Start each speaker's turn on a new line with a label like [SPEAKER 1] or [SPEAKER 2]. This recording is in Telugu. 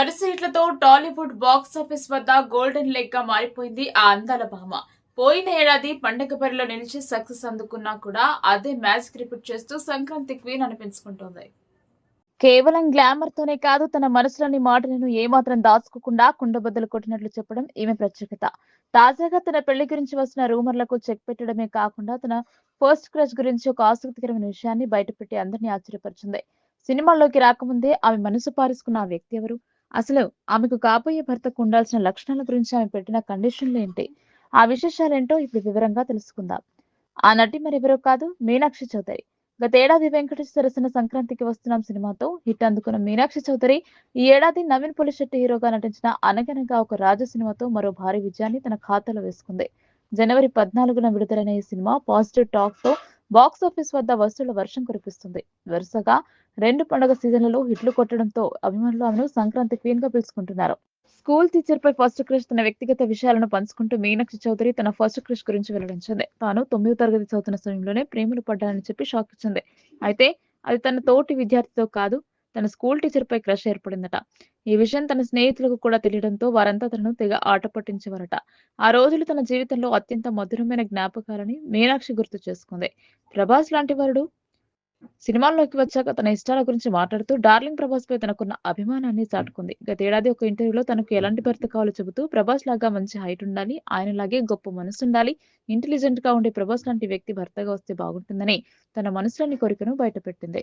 [SPEAKER 1] వరుస హిట్లతో టాలీవుడ్ బాక్స్ ఆఫీస్ వద్ద గోల్డెన్ లెగ్గా మారిపోయింది ఆ అందాల భామ పోయిన ఏడాది పండగ బరిలో నిలిచి సక్సెస్ అందుకున్నా కూడా అదే మ్యాజిక్ రిపీట్ చేస్తూ సంక్రాంతి క్వీన్ అనిపించుకుంటోంది కేవలం గ్లామర్ తోనే కాదు తన మనసులోని మాటలను ఏమాత్రం దాచుకోకుండా కుండబద్దలు కొట్టినట్లు చెప్పడం ఈమె ప్రత్యేకత. తాజాగా తన పెళ్ళి గురించి వస్తున్న రూమర్లకు చెక్ పెట్టడమే కాకుండా తన ఫస్ట్ క్రష్ గురించి ఒక ఆసక్తికరమైన విషయాన్ని బయటపెట్టి అందరినీ ఆశ్చర్యపరిచింది. సినిమాల్లోకి రాకముందే ఆమె మనసు పారేసుకున్న ఆ వ్యక్తి ఎవరు? అసలు ఆమెకు కాబోయే భర్తకు ఉండాల్సిన లక్షణాల గురించి ఆమె పెట్టిన కండిషన్లు ఏంటి? ఆ విశేషాలేంటో ఇప్పుడు వివరంగా తెలుసుకుందాం. ఆ నటి మరెవరో కాదు మీనాక్షి చౌదరి. గతేడాది వెంకటేష్ సరసన సంక్రాంతికి వస్తున్నాం సినిమాతో హిట్ అందుకున్న మీనాక్షి చౌదరి ఈ ఏడాది నవీన్ పులిశెట్టి హీరోగా నటించిన అనగనగా ఒక రాజు సినిమాతో మరో భారీ విజయాన్ని తన ఖాతాలో వేసుకుంది. జనవరి పద్నాలుగున విడుదలైన ఈ సినిమా పాజిటివ్ టాక్తో బాక్స్ ఆఫీస్ వద్ద వసూళ్ళ వర్షం కురిపిస్తుంది. వరుసగా రెండు పండుగ సీజన్లలో హిట్లు కొట్టడంతో అభిమానులు ఆమెను సంక్రాంతి క్వీన్గా పిలుచుకుంటున్నారు. స్కూల్ టీచర్ పై ఫస్ట్ క్రష్ తన వ్యక్తిగత విషయాలను పంచుకుంటూ మీనాక్షి చౌదరి తన ఫస్ట్ క్రష్ గురించి వెల్లడించింది. తాను తొమ్మిదో తరగతి చదువుతున్న సమయంలోనే ప్రేమలు పడ్డానని చెప్పి షాక్ ఇచ్చింది. అయితే అది తన తోటి విద్యార్థితో కాదు తన స్కూల్ టీచర్ పై క్రష్ ఏర్పడిందట. ఈ విషయం తన స్నేహితులకు కూడా తెలియడంతో వారంతా తనను తెగ ఆట పట్టించేవారట. ఆ రోజులు తన జీవితంలో అత్యంత మధురమైన జ్ఞాపకాలని మీనాక్షి గుర్తు చేసుకుంది. ప్రభాస్ లాంటి వారుడు? సినిమాల్లోకి వచ్చాక తన ఇష్టాల గురించి మాట్లాడుతూ డార్లింగ్ ప్రభాస్ పై తనకున్న అభిమానాన్ని చాటుకుంది. గతేడాది ఒక ఇంటర్వ్యూలో తనకు ఎలాంటి భర్త కావాలో చెబుతూ ప్రభాస్ లాగా మంచి హైట్ ఉండాలి ఆయనలాగే గొప్ప మనసు ఉండాలి ఇంటెలిజెంట్గా ఉండే ప్రభాస్ లాంటి వ్యక్తి భర్తగా వస్తే బాగుంటుందని తన మనసులోని కోరికను బయటపెట్టింది.